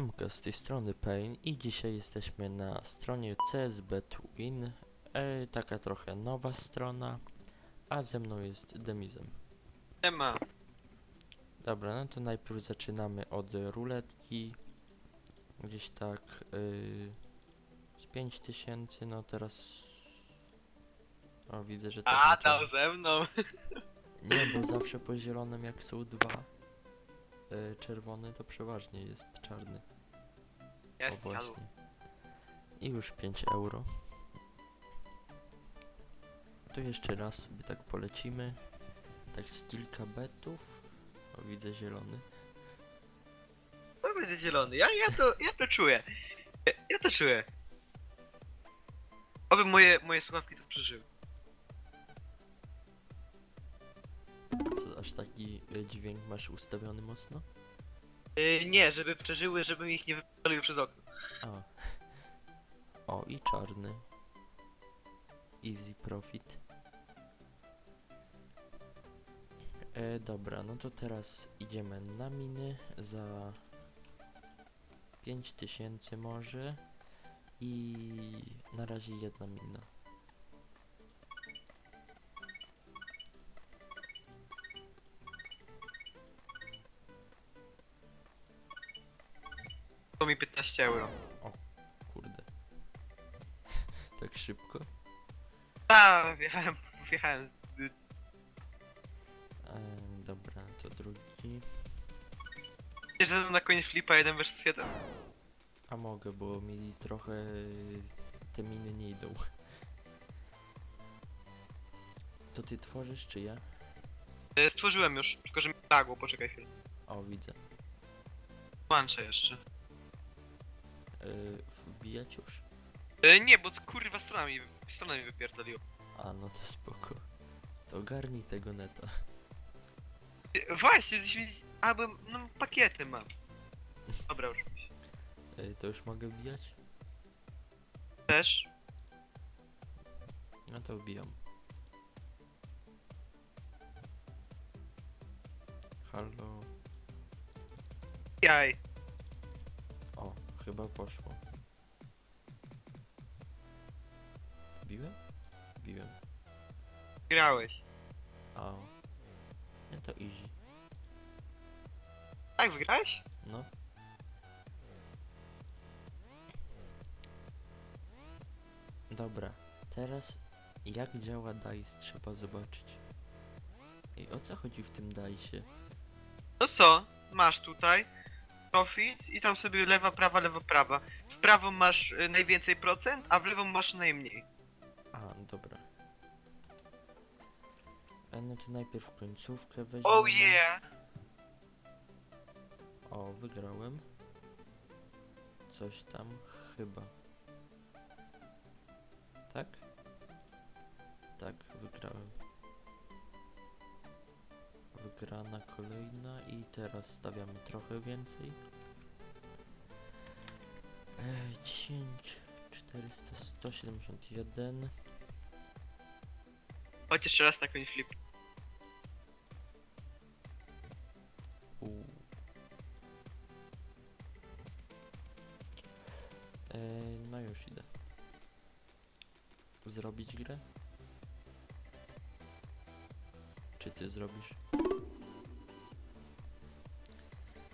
Siemka, z tej strony Pain i dzisiaj jesteśmy na stronie CSBetWin. E, taka trochę nowa strona, a ze mną jest Demizem. Nie ma. Dobra, no to najpierw zaczynamy od ruletki. Gdzieś tak y, z 5000, no teraz... O, widzę, że też A, czerw- ze mną. Nie, bo zawsze po zielonym jak są dwa y, czerwone, to przeważnie jest czarny. O Jest, siadł. właśnie. I już 5 euro. To jeszcze raz sobie tak polecimy. Tak z kilka betów. O, widzę zielony. To będzie zielony. Ja, ja, to, ja to czuję. Ja, ja to czuję. Oby moje, moje słuchawki to przeżyły. Aż taki y, dźwięk masz ustawiony mocno? Yy, nie, żeby przeżyły, żebym ich nie wypalił przez okno. A. O, i czarny. Easy profit. E, dobra, no to teraz idziemy na miny za 5000 może i na razie jedna mina. To mi 15 euro. Kurde. tak szybko? A, wjechałem, wjechałem. E, dobra, to drugi. Wiesz, że na koniec flipa 1 vs 1. A mogę, bo mi trochę te miny nie idą. To ty tworzysz czy ja? Yy, stworzyłem już, tylko że mi lagło, poczekaj chwilę. O, widzę. Łączę jeszcze. Yy, wbijać już? Yy, nie, bo kurwa strona mi, strona mi wypierdoliła. A, no to spoko. To ogarnij tego neta. Yy, Właśnie, jesteśmy... Albo, no pakiety mam. Dobra, już. Yy, to już mogę wbijać? Też. No to wbijam. Halo. Jaj. O, chyba poszło. Wbiłem? Wbiłem. Grałeś. A. Nie to easy. Tak, wygrałeś? No. Dobra, teraz jak działa DICE trzeba zobaczyć. I o co chodzi w tym DICE? No co? Masz tutaj profit i tam sobie lewa, prawa, lewa, prawa. W prawą masz y, najwięcej procent, a w lewą masz najmniej. A, dobra. A no to najpierw końcówkę weźmiemy. Oh yeah! O, wygrałem. Coś tam chyba. Tak? Tak, wygrałem. Wygrana kolejna i teraz stawiamy trochę więcej. E, 10, 400, 171. Chodź jeszcze raz na coin flip. U. E, no już idę. Zrobić grę? Czy ty zrobisz?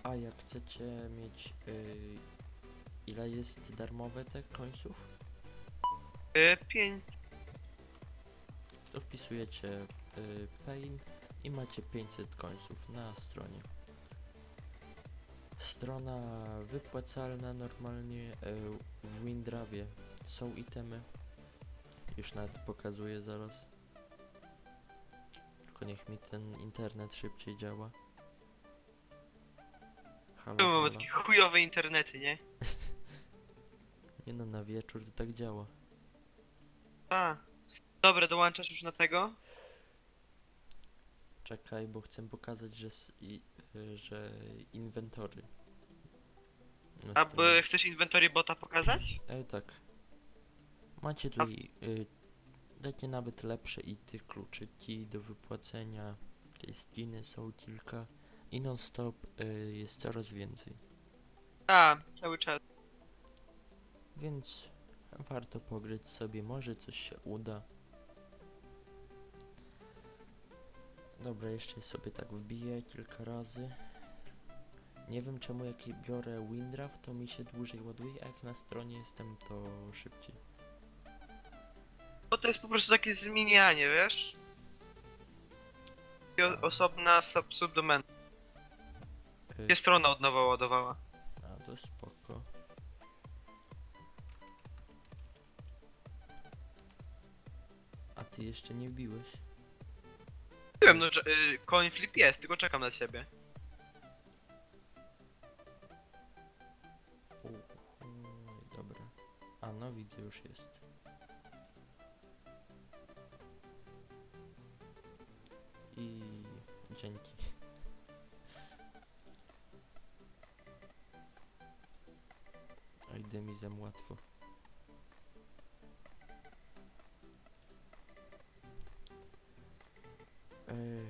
A jak chcecie mieć y, ile jest darmowe te końców? Y, pięć. To wpisujecie y, Pain i macie 500 końców na stronie. Strona wypłacalna normalnie y, w Windrawie są itemy. Już nawet pokazuję zaraz. Tylko niech mi ten internet szybciej działa. Halo, mamy halo. takie chujowe internety, nie? Nie no, na wieczór to tak działa. A. Dobra, dołączasz już na tego? Czekaj, bo chcę pokazać, że, s- i, y, że inwentory. na A stronie. chcesz inwentory bota pokazać? E, tak. Macie tutaj, y, dacie nawet lepsze ity, kluczyki do wypłacenia, tej skiny są kilka i non stop y, jest coraz więcej. A, cały czas. Więc warto pograć sobie, może coś się uda. Dobra, jeszcze sobie tak wbiję kilka razy. Nie wiem czemu jak biorę Windraft to mi się dłużej ładuje, a jak na stronie jestem to szybciej. Bo to jest po prostu takie zmienianie, wiesz? I o- osobna sub subdomena. Y, Się strona od nowa ładowała. A to spoko. A ty jeszcze nie wbiłeś? Wiem, no, że y, coin flip jest, tylko czekam na ciebie. Uuu, dobra. A no widzę, już jest. Oj, demizem łatwo. Ej,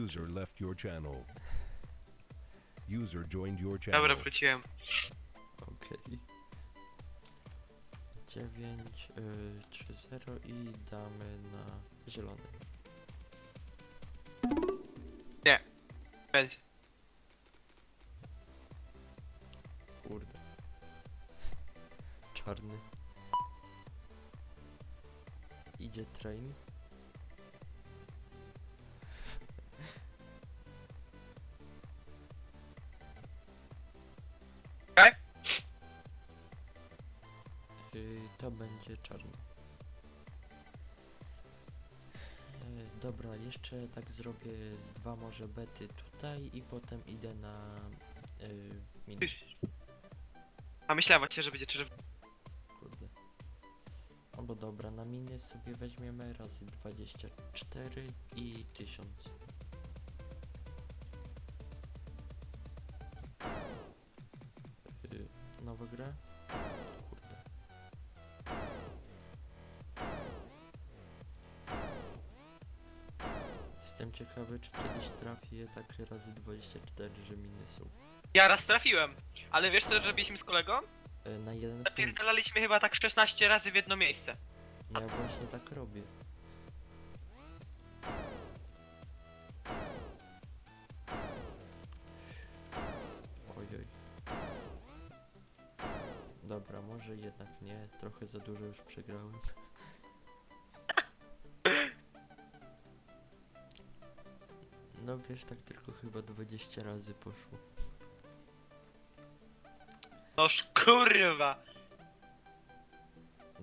User left your channel. User joined your channel. Dobra, wróciłem. Okej. 9, y, 3, 0 i damy na zielony. Będzie. Idzie train. Okej. Y, to będzie czarny. Dobra, jeszcze tak zrobię z dwa może bety tutaj i potem idę na y, miny. A myślałem właśnie, że będzie. Kurde. No bo dobra, na miny sobie weźmiemy razy 24 i 1000. Yy, nowa gra? Kurde. Jestem ciekawy, czy kiedyś trafię tak razy 24, że miny są. Ja raz trafiłem, ale wiesz co zrobiliśmy z kolegą? E, na jeden punkt. Napierdalaliśmy chyba tak 16 razy w jedno miejsce. Ja właśnie tak robię. Ojoj. Dobra, może jednak nie, trochę za dużo już przegrałem. No wiesz, tak tylko chyba 20 razy poszło. Noż kurwa!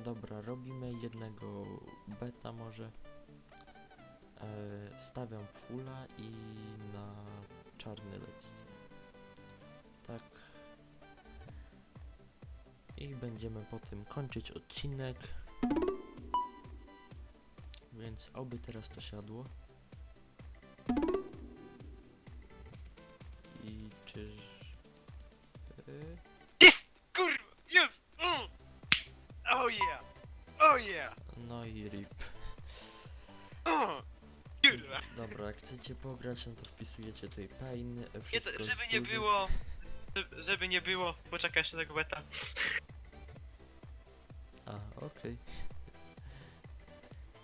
Dobra, robimy jednego beta może. E, stawiam fulla i na czarny lec. Tak. I będziemy po tym kończyć odcinek. Więc oby teraz to siadło. Chcecie pograć, no to wpisujecie tutaj pain, Nie, wszystko żeby nie było... Żeby, żeby nie było... Poczekaj jeszcze tego beta. A, okej.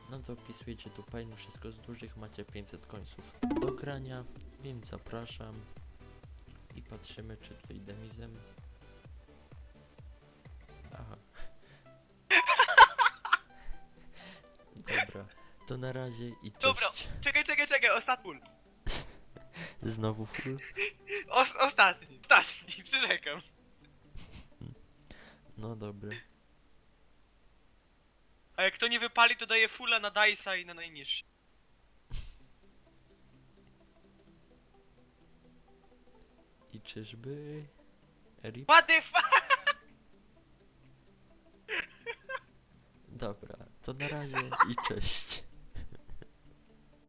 No to wpisujecie tu pain, wszystko z dużych, macie 500 końców do grania, więc zapraszam. I patrzymy, czy tutaj demizem... to na razie i cześć. Dobra. Czekaj, czekaj, czekaj, ostatni. Znowu full? Os ostatni, ostatni, przyrzekam. No dobra. A jak to nie wypali, to daje fulla na Dice'a i na najniższy. I czyżby... Rip? What the fuck? Dobra, to na razie i cześć.